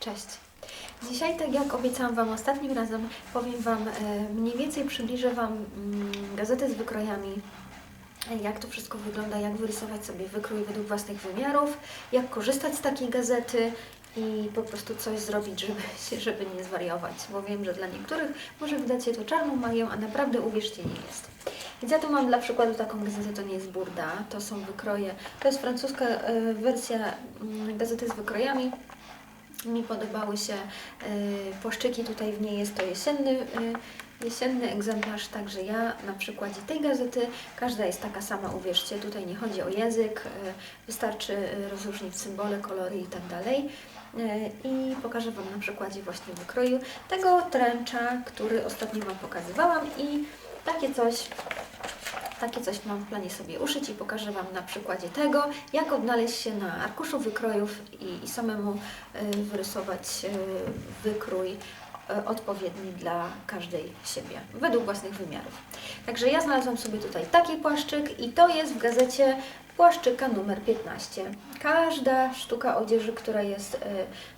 Cześć. Dzisiaj, tak jak obiecałam Wam ostatnim razem, powiem Wam, e, mniej więcej przybliżę Wam mm, gazetę z wykrojami, jak to wszystko wygląda, jak wyrysować sobie wykrój według własnych wymiarów, jak korzystać z takiej gazety i po prostu coś zrobić, żeby, się- żeby nie zwariować, bo wiem, że dla niektórych może wydać się to czarną magią, a naprawdę uwierzcie nie jest. Więc ja tu mam dla przykładu taką gazetę, to nie jest burda, to są wykroje, to jest francuska e, wersja mm, gazety z wykrojami, mi podobały się y, płaszczyki, tutaj w niej jest to jesienny, y, jesienny egzemplarz, także ja na przykładzie tej gazety, każda jest taka sama, uwierzcie, tutaj nie chodzi o język, y, wystarczy rozróżnić symbole, kolory i tak I pokażę Wam na przykładzie właśnie wykroju tego tręcza, który ostatnio Wam pokazywałam. I takie coś takie coś mam w planie sobie uszyć i pokażę Wam na przykładzie tego, jak odnaleźć się na arkuszu wykrojów i, i samemu y, wyrysować y, wykrój y, odpowiedni dla każdej siebie, według własnych wymiarów. Także ja znalazłam sobie tutaj taki płaszczyk i to jest w gazecie płaszczyka numer 15. Każda sztuka odzieży, która jest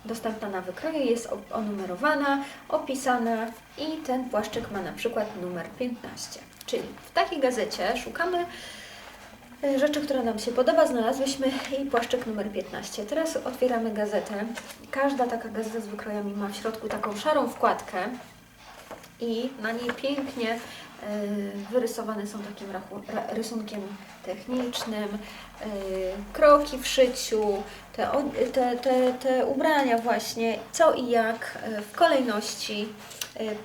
dostępna na wykroju jest onumerowana, opisana i ten płaszczyk ma na przykład numer 15. Czyli w takiej gazecie szukamy y, rzeczy, która nam się podoba, znalazłyśmy i płaszczyk numer 15. Teraz otwieramy gazetę. Każda taka gazeta z wykrojami ma w środku taką szarą wkładkę i na niej pięknie y, wyrysowane są takim rysunkiem technicznym, y, kroki w szyciu, te, te, te, te ubrania właśnie, co i jak w kolejności,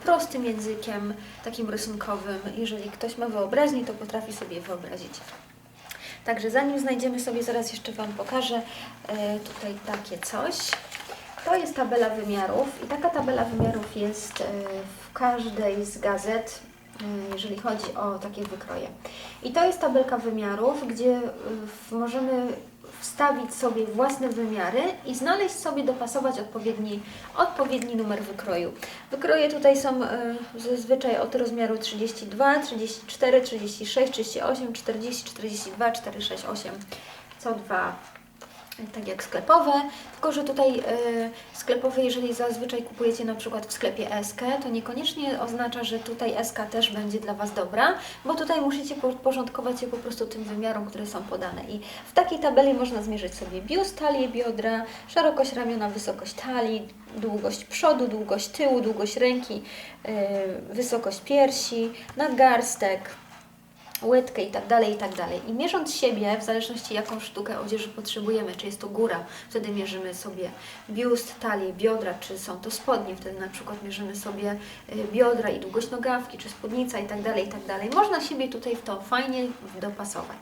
prostym językiem, takim rysunkowym. Jeżeli ktoś ma wyobraźnię, to potrafi sobie wyobrazić. Także zanim znajdziemy sobie, zaraz jeszcze Wam pokażę e, tutaj takie coś. To jest tabela wymiarów i taka tabela wymiarów jest e, w każdej z gazet, e, jeżeli chodzi o takie wykroje. I to jest tabelka wymiarów, gdzie e, możemy wstawić sobie własne wymiary i znaleźć sobie, dopasować odpowiedni, odpowiedni numer wykroju. Wykroje tutaj są e, zazwyczaj od rozmiaru 32, 34, 36, 38, 40, 42, 468, co dwa tak jak sklepowe, tylko że tutaj y, sklepowe, jeżeli zazwyczaj kupujecie na przykład w sklepie SK, to niekoniecznie oznacza, że tutaj SK też będzie dla Was dobra, bo tutaj musicie podporządkować się po prostu tym wymiarom, które są podane. I w takiej tabeli można zmierzyć sobie biust, talię, biodra, szerokość ramiona, wysokość talii, długość przodu, długość tyłu, długość ręki, y, wysokość piersi, nadgarstek, łydkę i tak dalej, i tak dalej. I mierząc siebie, w zależności jaką sztukę odzieży potrzebujemy, czy jest to góra, wtedy mierzymy sobie biust, talię, biodra, czy są to spodnie, wtedy na przykład mierzymy sobie y, biodra i długość nogawki, czy spódnica i tak dalej, i tak dalej. Można siebie tutaj w to fajnie dopasować.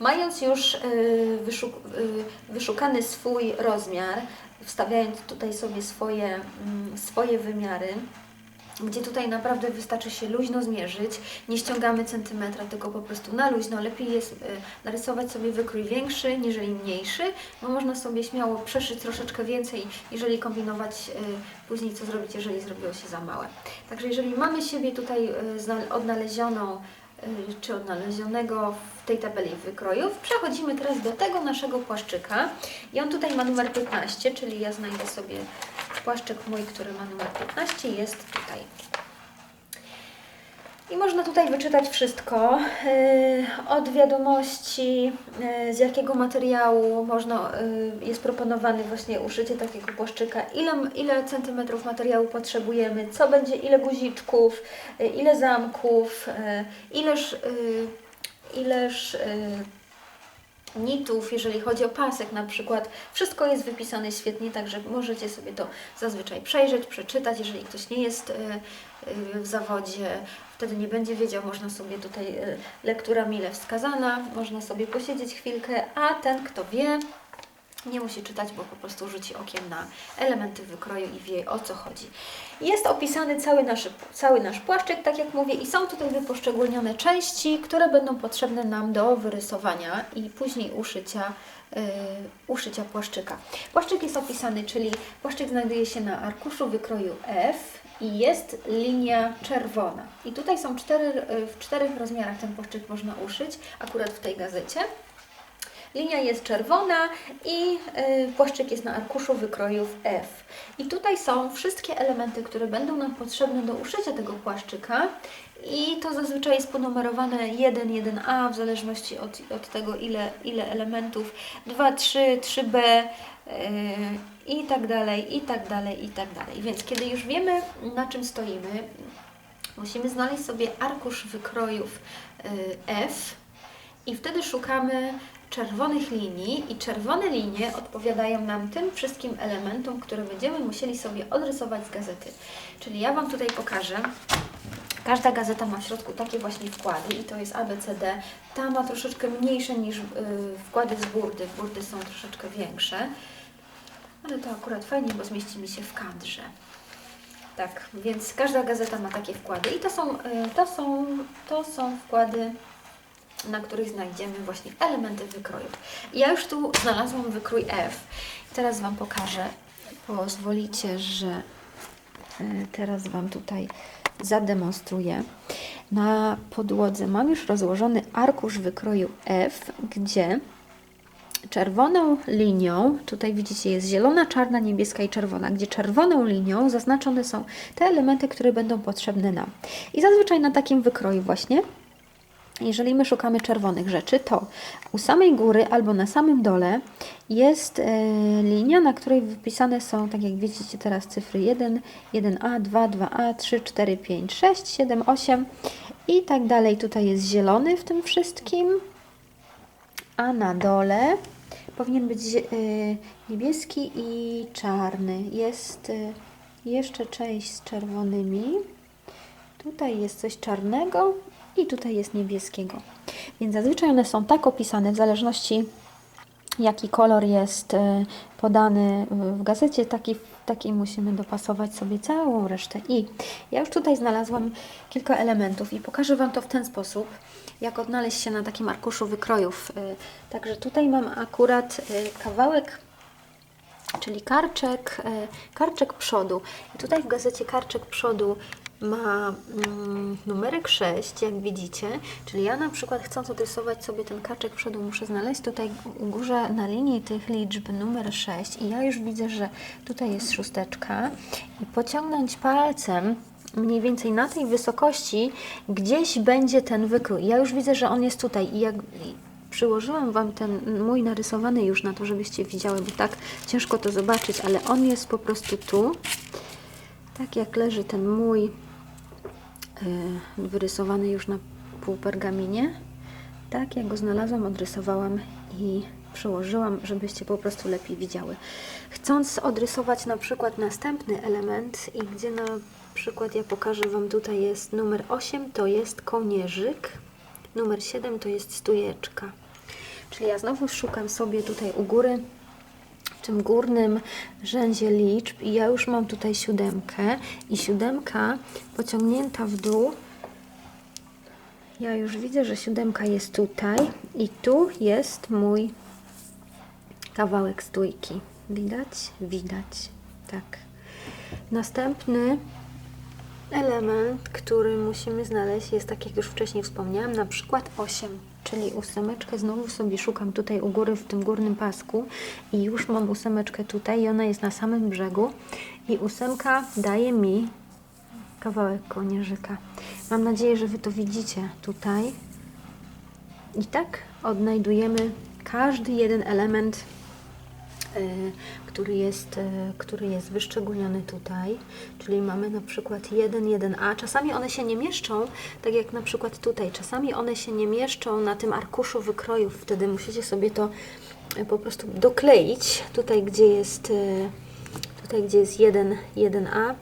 Mając już y, wyszuk, y, wyszukany swój rozmiar, wstawiając tutaj sobie swoje, mm, swoje wymiary, gdzie tutaj naprawdę wystarczy się luźno zmierzyć, nie ściągamy centymetra, tylko po prostu na luźno. Lepiej jest y, narysować sobie wykrój większy, niżeli mniejszy, bo można sobie śmiało przeszyć troszeczkę więcej, jeżeli kombinować y, później, co zrobić, jeżeli zrobiło się za małe. Także jeżeli mamy siebie tutaj zna- odnalezioną, czy odnalezionego w tej tabeli wykrojów, przechodzimy teraz do tego naszego płaszczyka i on tutaj ma numer 15, czyli ja znajdę sobie płaszczyk mój, który ma numer 15, jest tutaj. I można tutaj wyczytać wszystko, yy, od wiadomości, yy, z jakiego materiału można, yy, jest proponowane właśnie uszycie takiego płaszczyka, ile, ile centymetrów materiału potrzebujemy, co będzie, ile guziczków, ile zamków, ileż, ileż nitów, jeżeli chodzi o pasek na przykład. Wszystko jest wypisane świetnie, także możecie sobie to zazwyczaj przejrzeć, przeczytać. Jeżeli ktoś nie jest y, y, w zawodzie, wtedy nie będzie wiedział, można sobie tutaj y, lektura mile wskazana, można sobie posiedzieć chwilkę, a ten, kto wie, nie musi czytać, bo po prostu rzuci okiem na elementy wykroju i wie o co chodzi. Jest opisany cały nasz, cały nasz płaszczyk, tak jak mówię, i są tutaj wyposzczególnione części, które będą potrzebne nam do wyrysowania i później uszycia, yy, uszycia płaszczyka. Płaszczyk jest opisany, czyli płaszczyk znajduje się na arkuszu wykroju F i jest linia czerwona. I tutaj są cztery, w czterech rozmiarach ten płaszczyk można uszyć, akurat w tej gazecie. Linia jest czerwona i y, płaszczyk jest na arkuszu wykrojów F. I tutaj są wszystkie elementy, które będą nam potrzebne do uszycia tego płaszczyka. I to zazwyczaj jest ponumerowane 1, 1A w zależności od, od tego, ile, ile elementów, 2, 3, 3B yy, i tak dalej, i tak dalej, i tak dalej. Więc kiedy już wiemy, na czym stoimy, musimy znaleźć sobie arkusz wykrojów yy, F i wtedy szukamy czerwonych linii i czerwone linie odpowiadają nam tym wszystkim elementom, które będziemy musieli sobie odrysować z gazety. Czyli ja Wam tutaj pokażę. Każda gazeta ma w środku takie właśnie wkłady i to jest ABCD. Ta ma troszeczkę mniejsze niż y, wkłady z burdy. Burdy są troszeczkę większe. Ale to akurat fajnie, bo zmieści mi się w kadrze. Tak, więc każda gazeta ma takie wkłady i to są, y, to są, to są wkłady na których znajdziemy właśnie elementy wykrojów. I Ja już tu znalazłam wykrój F. Teraz Wam pokażę. Pozwolicie, że e, teraz Wam tutaj zademonstruję. Na podłodze mam już rozłożony arkusz wykroju F, gdzie czerwoną linią, tutaj widzicie jest zielona, czarna, niebieska i czerwona, gdzie czerwoną linią zaznaczone są te elementy, które będą potrzebne nam. I zazwyczaj na takim wykroju właśnie jeżeli my szukamy czerwonych rzeczy, to u samej góry albo na samym dole jest e, linia, na której wypisane są, tak jak widzicie teraz, cyfry 1, 1A, 2, 2A, 3, 4, 5, 6, 7, 8 i tak dalej. Tutaj jest zielony w tym wszystkim, a na dole powinien być e, niebieski i czarny. Jest e, jeszcze część z czerwonymi. Tutaj jest coś czarnego i tutaj jest niebieskiego. Więc zazwyczaj one są tak opisane w zależności jaki kolor jest e, podany w gazecie, taki, taki musimy dopasować sobie całą resztę. I ja już tutaj znalazłam kilka elementów i pokażę Wam to w ten sposób, jak odnaleźć się na takim arkuszu wykrojów. E, Także tutaj mam akurat e, kawałek czyli karczek, karczek przodu. I tutaj w gazecie karczek przodu ma mm, numerek 6, jak widzicie, czyli ja na przykład chcąc odrysować sobie ten kaczek przodu, muszę znaleźć tutaj górze na linii tych liczb numer 6 i ja już widzę, że tutaj jest szósteczka i pociągnąć palcem mniej więcej na tej wysokości gdzieś będzie ten wykrój. Ja już widzę, że on jest tutaj i jak przyłożyłam Wam ten mój narysowany już na to, żebyście widziały, bo tak ciężko to zobaczyć, ale on jest po prostu tu. Tak jak leży ten mój wyrysowany już na półpergaminie. Tak jak go znalazłam, odrysowałam i przełożyłam, żebyście po prostu lepiej widziały. Chcąc odrysować na przykład następny element i gdzie na przykład ja pokażę Wam tutaj jest numer 8, to jest kołnierzyk, numer 7 to jest stujeczka. Czyli ja znowu szukam sobie tutaj u góry tym górnym rzędzie liczb i ja już mam tutaj siódemkę i siódemka pociągnięta w dół ja już widzę, że siódemka jest tutaj i tu jest mój kawałek stójki. Widać? Widać. Tak. Następny element, który musimy znaleźć jest, tak jak już wcześniej wspomniałam, na przykład 8, czyli ósemeczkę znowu sobie szukam tutaj u góry w tym górnym pasku i już mam ósemeczkę tutaj i ona jest na samym brzegu i ósemka daje mi kawałek kołnierzyka. Mam nadzieję, że Wy to widzicie tutaj. I tak odnajdujemy każdy jeden element, który jest, y, który jest wyszczególniony tutaj. Czyli mamy na przykład 1, 1A. Czasami one się nie mieszczą, tak jak na przykład tutaj. Czasami one się nie mieszczą na tym arkuszu wykrojów. Wtedy musicie sobie to y, po prostu dokleić. Tutaj, gdzie jest, tutaj, gdzie jest 1, 1A,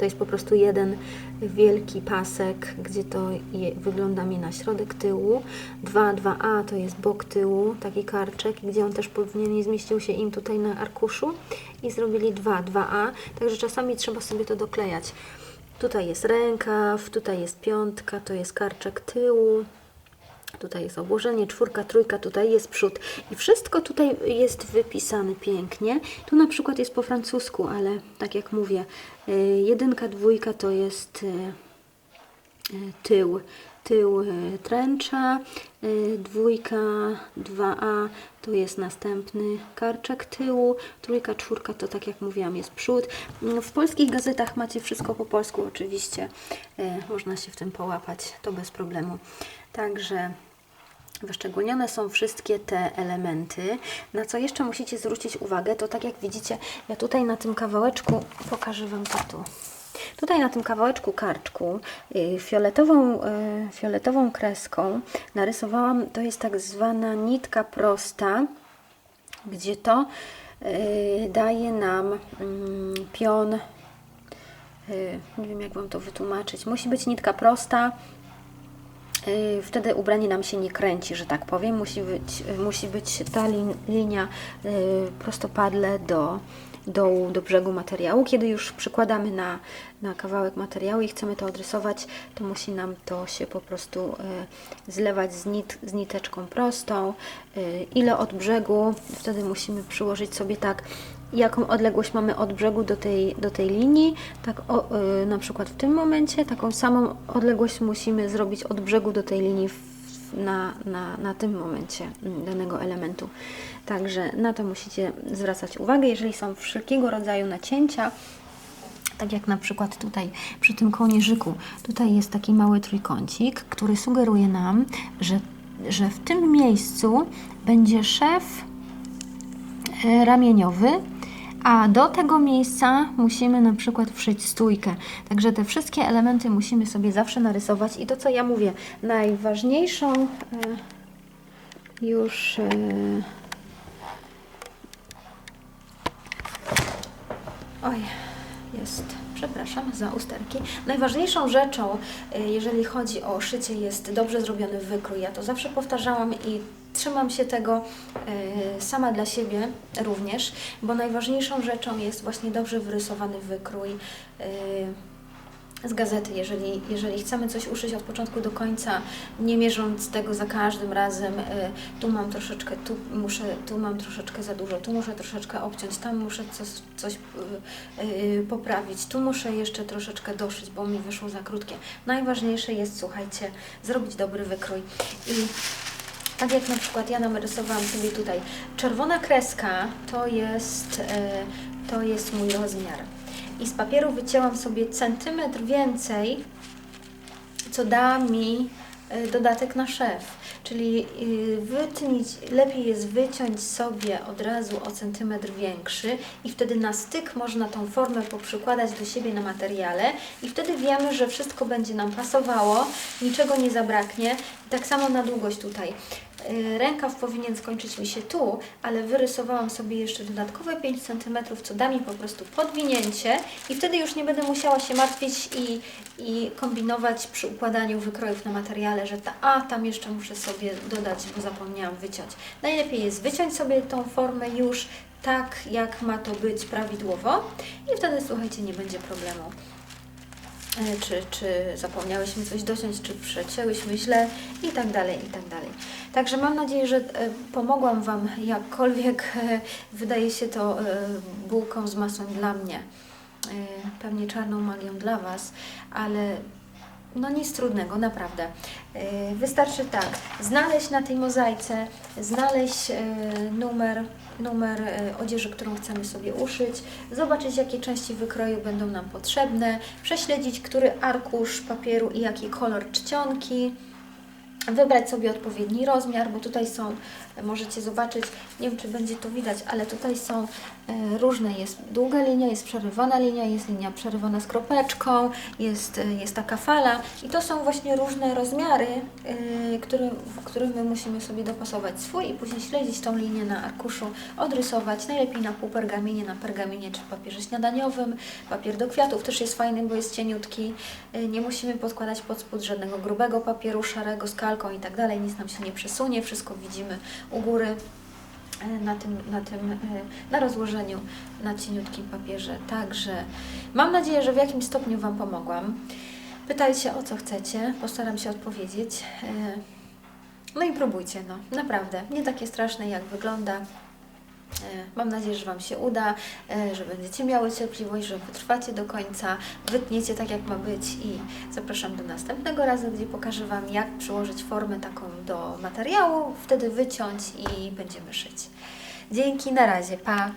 to jest po prostu jeden wielki pasek, gdzie to je, wygląda mi na środek tyłu. 2, 2A to jest bok tyłu, taki karczek, gdzie on też powinien nie zmieścił się im tutaj na arkuszu. I zrobili 2, 2A, także czasami trzeba sobie to doklejać. Tutaj jest rękaw, tutaj jest piątka, to jest karczek tyłu. Tutaj jest obłożenie, czwórka, trójka, tutaj jest przód. I wszystko tutaj jest wypisane pięknie. Tu na przykład jest po francusku, ale tak jak mówię, y, jedynka, dwójka to jest y, y, tył, tył tręcza, dwójka, 2A to jest następny karczek tyłu, trójka, czwórka to tak jak mówiłam jest przód. W polskich gazetach macie wszystko po polsku oczywiście, można się w tym połapać, to bez problemu. Także Wyszczególnione są wszystkie te elementy. Na co jeszcze musicie zwrócić uwagę, to tak jak widzicie, ja tutaj na tym kawałeczku, pokażę Wam to tu. Tutaj na tym kawałeczku karczku y, fioletową, y, fioletową kreską narysowałam, to jest tak zwana nitka prosta, gdzie to y, daje nam mm, pion, nie wiem jak Wam to wytłumaczyć, musi być nitka prosta, wtedy ubranie nam się nie kręci, że tak powiem. Musi być, y, musi być ta lin, linia y, prostopadle do dołu, do brzegu materiału. Kiedy już przykładamy na, na kawałek materiału i chcemy to odrysować, to musi nam to się po prostu y, zlewać z, nit, z niteczką prostą. Y, ile od brzegu, wtedy musimy przyłożyć sobie tak jaką odległość mamy od brzegu do tej, do tej linii, tak o, y, na przykład w tym momencie, taką samą odległość musimy zrobić od brzegu do tej linii w, na, na, na tym momencie mm, danego elementu. Także na to musicie zwracać uwagę, jeżeli są wszelkiego rodzaju nacięcia, tak jak na przykład tutaj przy tym kołnierzyku, tutaj jest taki mały trójkącik, który sugeruje nam, że, że w tym miejscu będzie szef ramieniowy, a do tego miejsca musimy na przykład wszyć stójkę. Także te wszystkie elementy musimy sobie zawsze narysować i to co ja mówię, najważniejszą e, już e, Oj, jest. Przepraszam za usterki. Najważniejszą rzeczą, jeżeli chodzi o szycie, jest dobrze zrobiony wykrój. Ja to zawsze powtarzałam i trzymam się tego y, sama dla siebie również, bo najważniejszą rzeczą jest właśnie dobrze wyrysowany wykrój. y, z gazety, jeżeli, jeżeli chcemy coś uszyć od początku do końca, nie mierząc tego za każdym razem, y, tu mam troszeczkę, tu muszę, tu mam troszeczkę za dużo, tu muszę troszeczkę obciąć, tam muszę coś, coś poprawić, tu muszę jeszcze troszeczkę doszyć, bo mi wyszło za krótkie. Najważniejsze jest, słuchajcie, zrobić dobry wykrój. I tak jak na przykład ja narysowałam sobie tutaj, czerwona kreska to jest, e, to jest mój rozmiar. I z papieru wycięłam sobie centymetr więcej, co da mi e, dodatek na szef. Czyli y, wytnić, lepiej jest wyciąć sobie od razu o centymetr większy i wtedy na styk można tą formę poprzykładać do siebie na materiale i wtedy wiemy, że wszystko będzie nam pasowało, niczego nie zabraknie. Tak samo na długość tutaj. Y, Rękaw powinien skończyć mi się tu, ale wyrysowałam sobie jeszcze dodatkowe 5 cm, co da mi po prostu podwinięcie i wtedy już nie będę musiała się martwić i, i kombinować przy układaniu wykrojów na materiale, że ta, a tam jeszcze muszę sobie dodać, bo zapomniałam wyciąć. Najlepiej jest wyciąć sobie tą formę już tak, jak ma to być prawidłowo i wtedy, słuchajcie, nie będzie problemu. E, czy, czy zapomniałyśmy coś dociąć, czy przecięłyśmy źle i tak dalej, i tak dalej. Także mam nadzieję, że e, pomogłam Wam jakkolwiek e, wydaje się to bułką z masłem dla mnie, pewnie czarną magią dla Was, ale no nic trudnego, naprawdę. E, Wystarczy tak, znaleźć na tej mozaice, znaleźć e, numer, numer e, odzieży, którą chcemy sobie uszyć, zobaczyć jakie części wykroju będą nam potrzebne, prześledzić, który arkusz papieru i jaki kolor czcionki, wybrać sobie odpowiedni rozmiar, bo tutaj są, możecie zobaczyć, nie wiem czy będzie to widać, ale tutaj są e, różne, jest długa linia, jest przerywana linia, jest linia przerywana z kropeczką, jest, e, jest taka fala i to są właśnie różne rozmiary, e, które, w których my musimy sobie dopasować swój i później śledzić tą linię na arkuszu, odrysować, najlepiej na półpergaminie, na pergaminie czy papierze śniadaniowym, papier do kwiatów też jest fajny, bo jest cieniutki, nie musimy podkładać pod spód żadnego grubego papieru, szarego z i tak dalej, nic nam się nie przesunie, wszystko widzimy u góry e, na tym, na tym, e, na rozłożeniu na cieniutkim papierze. Także mam nadzieję, że w jakimś stopniu Wam pomogłam. Pytajcie o co chcecie, postaram się odpowiedzieć. E, No i próbujcie, no, naprawdę. Nie takie straszne jak wygląda. Mam nadzieję, że Wam się uda, e, że będziecie miały cierpliwość, że wytrwacie do końca, wytniecie tak jak ma być i zapraszam do następnego razu, gdzie pokażę Wam jak przyłożyć formę taką do materiału, wtedy wyciąć i będziemy szyć. Dzięki, na razie, pa!